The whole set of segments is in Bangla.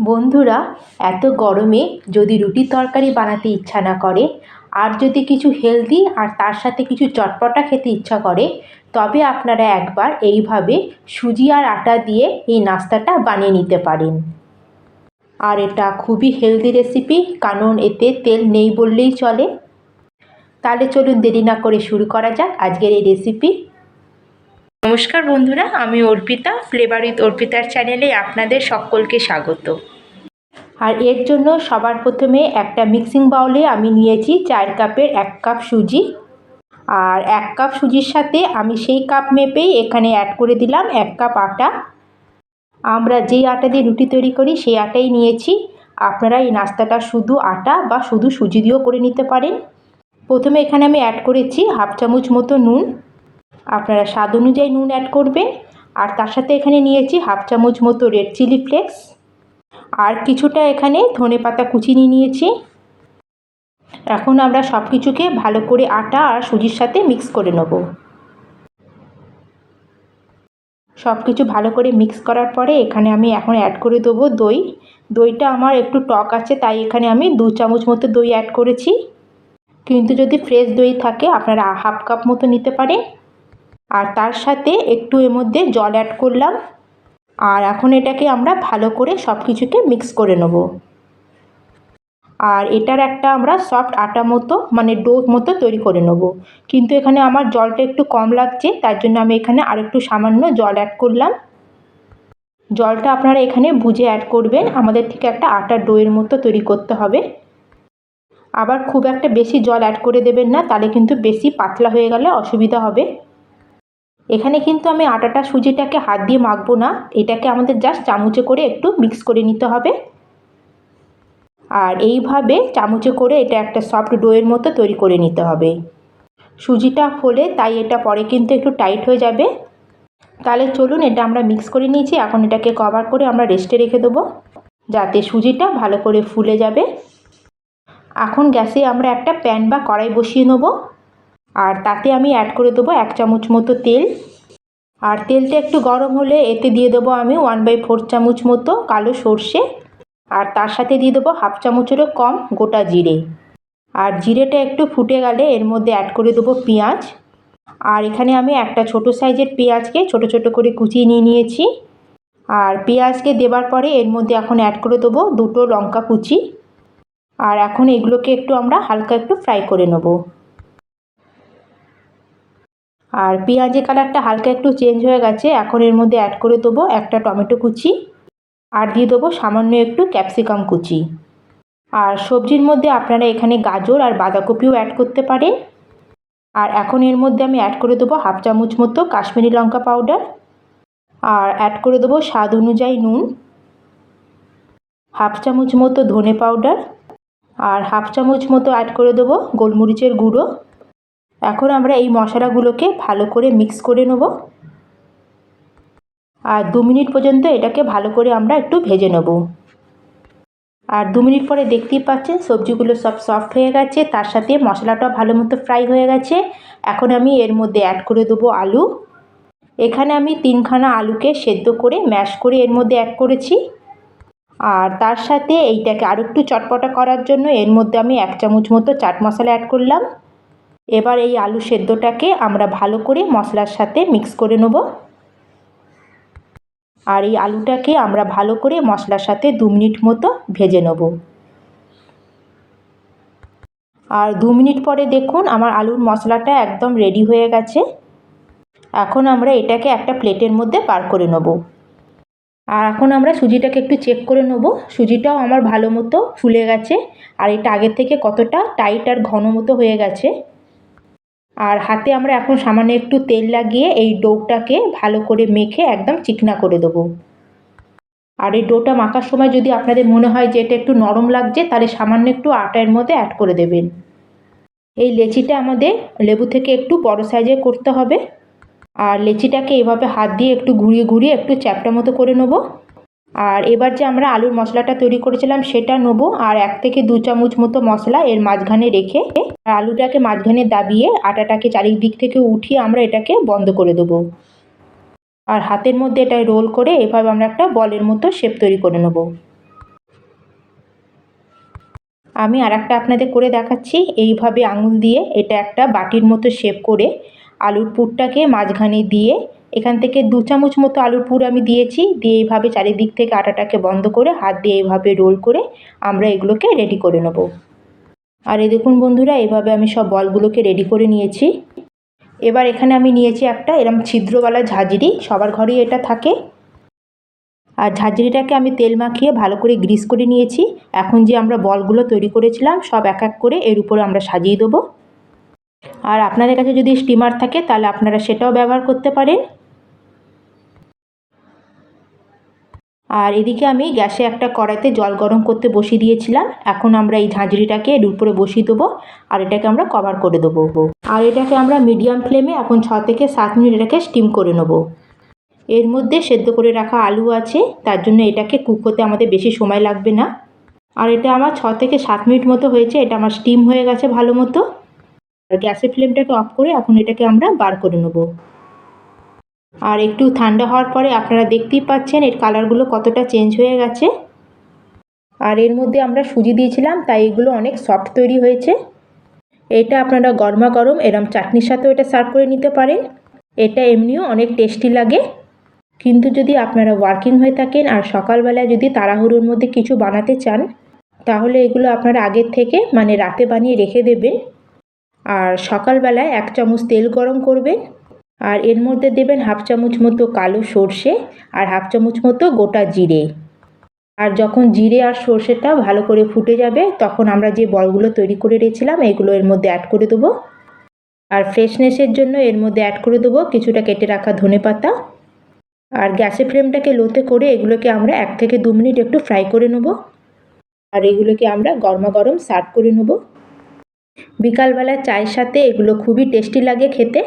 বন্ধুরা, এত গরমে যদি রুটি তরকারি বানাতে ইচ্ছা না করে, আর যদি কিছু হেলদি আর তার সাথে কিছু চটপটা খেতে ইচ্ছা করে, তবে আপনারা একবার এইভাবে সুজি আর আটা দিয়ে এই নাস্তাটা বানিয়ে নিতে পারেন। আর এটা খুবই হেলদি রেসিপি কারণ এতে তেল নেই বললেই চলে। তাহলে চলুন দেরি না করে শুরু করা যাক আজকের এই রেসিপি নমস্কার বন্ধুরা, আমি অর্পিতা ফ্লেভার উইথ অর্পিতার চ্যানেলে আপনাদের সকলকে স্বাগত। আর এর জন্য সবার প্রথমে একটা মিক্সিং বাউলে আমি নিয়েছি চার কাপের এক কাপ সুজি। আর এক কাপ সুজির সাথে আমি সেই কাপ মেপেই এখানে অ্যাড করে দিলাম এক কাপ আটা। আমরা যেই আটা দিয়ে রুটি তৈরি করি, সেই আটাই নিয়েছি। আপনারা এই নাস্তাটা শুধু আটা বা শুধু সুজি দিয়েও করে নিতে পারেন। প্রথমে এখানে আমি অ্যাড করেছি হাফ চামচ মতো নুন। আপনারা স্বাদ অনুযায়ী নুন অ্যাড করবেন। আর তার সাথে এখানে নিয়েছি হাফ চামচ মতো রেড চিলি ফ্লেক্স আর কিছুটা এখানে ধনে পাতা কুচি নিয়ে নিয়েছি। এখন আমরা সব কিছুকে ভালো করে আটা আর সুজির সাথে মিক্স করে নেব। সব কিছু ভালো করে মিক্স করার পরে এখানে আমি এখন অ্যাড করে দেবো দই। দইটা আমার একটু টক আছে, তাই এখানে আমি দু চামচ মতো দই অ্যাড করেছি। কিন্তু যদি ফ্রেশ দই থাকে, আপনারা হাফ কাপ মতো নিতে পারেন। আর তার সাথে একটু এর মধ্যে জল অ্যাড করলাম। আর এখন এটাকে আমরা ভালো করে সব কিছুকে মিক্স করে নেব। আর এটার একটা আমরা সফট আটা মতো মানে ডো মতো তৈরি করে নেব। কিন্তু এখানে আমার জলটা একটু কম লাগছে, তার জন্য আমি এখানে আরেকটু সামান্য জল অ্যাড করলাম। জলটা আপনারা এখানে বুঝে অ্যাড করবেন, আমাদের ঠিক একটা আটার ডোয়ের মতো তৈরি করতে হবে। আবার খুব একটা বেশি জল অ্যাড করে দেবেন না, তাহলে কিন্তু বেশি পাতলা হয়ে গেলে অসুবিধা হবে। এখানে কিন্তু আমি আটাটা সুজিটাকে হাত দিয়ে মাখবো না। এটাকে আমাদের জাস্ট চামচে করে একটু মিক্স করে নিতে হবে। আর এইভাবে চামচে করে এটা একটা সফট ডোয়ের মতো তৈরি করে নিতে হবে। সুজিটা ফোলে, তাই এটা পরে কিন্তু একটু টাইট হয়ে যাবে। তাহলে চলুন এটা আমরা মিক্স করে নিয়েছি, এখন এটাকে কভার করে আমরা রেস্টে রেখে দেবো। যাতে সুজিটা ভালো করে ফুলে যাবে। এখন গ্যাসে আমরা একটা প্যান বা কড়াই বসিয়ে নেব। আর তাতে আমি অ্যাড করে দেবো এক চামচ মতো তেল। আর তেলটা একটু গরম হলে এতে দিয়ে দেবো আমি ওয়ান বাই ফোর চামচ মতো কালো সর্ষে। আর তার সাথে দিয়ে দেবো হাফ চামচেরও কম গোটা জিরে। আর জিরেটা একটু ফুটে গেলে এর মধ্যে অ্যাড করে দেবো পেঁয়াজ। আর এখানে আমি একটা ছোট সাইজের পেঁয়াজকে ছোট ছোট করে কুচিয়ে নিয়ে নিয়েছি। আর পেঁয়াজকে দেবার পরে এর মধ্যে এখন অ্যাড করে দেবো দুটো লঙ্কা কুচি। আর এখন এগুলোকে একটু আমরা হালকা একটু ফ্রাই করে নেব। আর পেঁয়াজের কালারটা হালকা একটু চেঞ্জ হয়ে গেছে, এখন এর মধ্যে অ্যাড করে দেবো একটা টমেটো কুচি আর দিয়ে দেবো সামান্য একটু ক্যাপসিকাম কুচি। আর সবজির মধ্যে আপনারা এখানে গাজর আর বাঁধাকপিও অ্যাড করতে পারেন। আর এখন এর মধ্যে আমি অ্যাড করে দেবো হাফ চামচ মতো কাশ্মীরি লঙ্কা পাউডার আর অ্যাড করে দেবো স্বাদ অনুযায়ী নুন হাফ চামচ মতো ধনে পাউডার আর হাফ চামচ মতো অ্যাড করে দেবো গোলমরিচের গুঁড়ো। এখন আমরা এই মশলাগুলোকে ভালো করে মিক্স করে নেব। আর দু মিনিট পর্যন্ত এটাকে ভালো করে আমরা একটু ভেজে নেব। আর দু মিনিট পরে দেখতেই পাচ্ছেন, সবজিগুলো সব সফট হয়ে গেছে, তার সাথে মশলাটাও ভালো মতো ফ্রাই হয়ে গেছে। এখন আমি এর মধ্যে অ্যাড করে দেবো আলু। এখানে আমি তিনখানা আলুকে সেদ্ধ করে ম্যাশ করে এর মধ্যে অ্যাড করেছি। আর তার সাথে এইটাকে আরও একটু চটপটা করার জন্য এর মধ্যে আমি এক চামচ মতো চাট মশলা অ্যাড করলাম। এবার এই আলু সেদ্ধটাকে আমরা ভালো করে মশলার সাথে মিক্স করে নেব। আর এই আলুটাকে আমরা ভালো করে মশলার সাথে দু মিনিট মতো ভেজে নেব। আর দু মিনিট পরে দেখুন আমার আলুর মশলাটা একদম রেডি হয়ে গেছে। এখন আমরা এটাকে একটা প্লেটের মধ্যে পার করে নেব। আর এখন আমরা সুজিটাকে একটু চেক করে নেব। সুজিটাও আমার ভালো মতো ফুলে গেছে। আর এটা আগের থেকে কতটা টাইট আর ঘন মতো হয়ে গেছে। আর হাতে আমরা এখন সামান্য একটু তেল লাগিয়ে এই ডোটাকে ভালো করে মেখে একদম চিকনা করে দেবো। আর এই ডোটা মাখার সময় যদি আপনাদের মনে হয় যে এটা একটু নরম লাগছে, তাহলে সামান্য একটু আটার মধ্যে অ্যাড করে দেবেন। এই লেচিটা আমাদের লেবু থেকে একটু বড় সাইজের করতে হবে। আর লেচিটাকে এভাবে হাত দিয়ে একটু ঘুরিয়ে ঘুরিয়ে একটু চ্যাপটা মতো করে নেব। আর এবার যে আমরা আলুর মশলাটা তৈরি করেছিলাম, সেটা নেব আর এক থেকে দু চামচ মতো মশলা এর মাঝখানে রেখে আর আলুটাকে মাঝখানে দাবিয়ে আটাটাকে চারিদিক থেকে উঠিয়ে আমরা এটাকে বন্ধ করে দেবো। আর হাতের মধ্যে এটা রোল করে এভাবে আমরা একটা বলের মতো শেপ তৈরি করে নেব। আমি আর একটা আপনাদের করে দেখাচ্ছি। এইভাবে আঙুল দিয়ে এটা একটা বাটির মতো শেপ করে আলুর পুরটাকে মাঝখানে দিয়ে এখান থেকে দু চামচ মতো আলুর পুর আমি দিয়েছি, দিয়ে এইভাবে চারিদিক থেকে আটাটাকে বন্ধ করে, হাত দিয়ে এইভাবে রোল করে আমরা এগুলোকে রেডি করে নেব। আর এই দেখুন বন্ধুরা এভাবে আমি সব বলগুলোকে রেডি করে নিয়েছি। এবার এখানে আমি নিয়েছি একটা এরম ছিদ্রওয়ালা ঝাঁঝরি, সবার ঘরেই এটা থাকে। আর ঝাঁঝরিটাকে আমি তেল মাখিয়ে ভালো করে গ্রিস করে নিয়েছি। এখন যে আমরা বলগুলো তৈরি করেছিলাম, সব এক এক করে এর উপরে আমরা সাজিয়ে দেবো। আর আপনাদের কাছে যদি স্টিমার থাকে, তাহলে আপনারা সেটাও ব্যবহার করতে পারেন। আর এদিকে আমি গ্যাসে একটা কড়াইতে জল গরম করতে বসিয়ে দিয়েছিলাম। এখন আমরা এই ঝাঁঝরিটাকে এর উপরে বসিয়ে দেবো আর এটাকে আমরা কভার করে দেবো। আর এটাকে আমরা মিডিয়াম ফ্লেমে এখন ছ থেকে সাত মিনিট এটাকে স্টিম করে নেব। এর মধ্যে সেদ্ধ করে রাখা আলু আছে, তার জন্য এটাকে কুক হতে আমাদের বেশি সময় লাগবে না। আর এটা আমার ছ থেকে সাত মিনিট মতো হয়েছে, এটা আমার স্টিম হয়ে গেছে ভালো মতো। আর গ্যাসের ফ্লেমটাকে অফ করে এখন এটাকে আমরা বার করে নেব। আর একটু ঠান্ডা হওয়ার পরে আপনারা দেখতেই পাচ্ছেন এর কালারগুলো কতটা চেঞ্জ হয়ে গেছে। আর এর মধ্যে আমরা সুজি দিয়েছিলাম, তাই এগুলো অনেক সফট তৈরি হয়েছে। এটা আপনারা গরমা গরম এরম চাটনির সাথেও এটা সার্ভ করে নিতে পারেন। এটা এমনিও অনেক টেস্টি লাগে। কিন্তু যদি আপনারা ওয়ার্কিং হয়ে থাকেন আর সকালবেলায় যদি তাড়াহুড়োর মধ্যে কিছু বানাতে চান, তাহলে এগুলো আপনারা আগের থেকে মানে রাতে বানিয়ে রেখে দেবেন। আর সকালবেলায় এক চামচ তেল গরম করবেন। আর এর মধ্যে দেবেন হাফ চামচ মতো কালো সর্ষে আর হাফ চামচ মতো গোটা জিরে। আর যখন জিরে আর সর্ষেটা ভালো করে ফুটে যাবে, তখন আমরা যে বলগুলো তৈরি করে রেখেছিলাম, এগুলো এর মধ্যে অ্যাড করে দেবো। আর ফ্রেশনেসের জন্য এর মধ্যে অ্যাড করে দেবো কিছুটা কেটে রাখা ধনে পাতা। আর গ্যাসের ফ্লেমটাকে লোতে করে এগুলোকে আমরা এক থেকে দু মিনিট একটু ফ্রাই করে নেব। আর এগুলোকে আমরা গরমা গরম সার্ভ করে নেব। বিকালবেলা চায়ের সাথে এগুলো খুবই টেস্টি লাগে খেতে।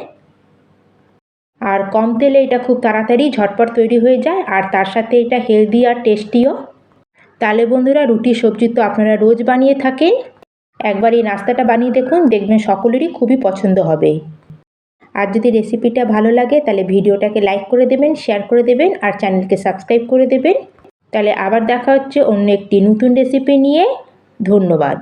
আর কম তেলে এটা খুব তাড়াতাড়ি ঝটপট তৈরি হয়ে যায় আর তার সাথে এটা হেলদি আর টেস্টিও তাহলে বন্ধুরা রুটি, সবজি তো আপনারা রোজ বানিয়ে থাকেন। একবার এই নাস্তাটা বানিয়ে দেখুন, দেখবেন সকলেরই খুবই পছন্দ হবে। আর যদি রেসিপিটা ভালো লাগে, তাহলে ভিডিওটাকে লাইক করে দেবেন শেয়ার করে দেবেন আর চ্যানেলকে সাবস্ক্রাইব করে দেবেন। তাহলে আবার দেখা হচ্ছে অন্য একটি নতুন রেসিপি নিয়ে। ধন্যবাদ।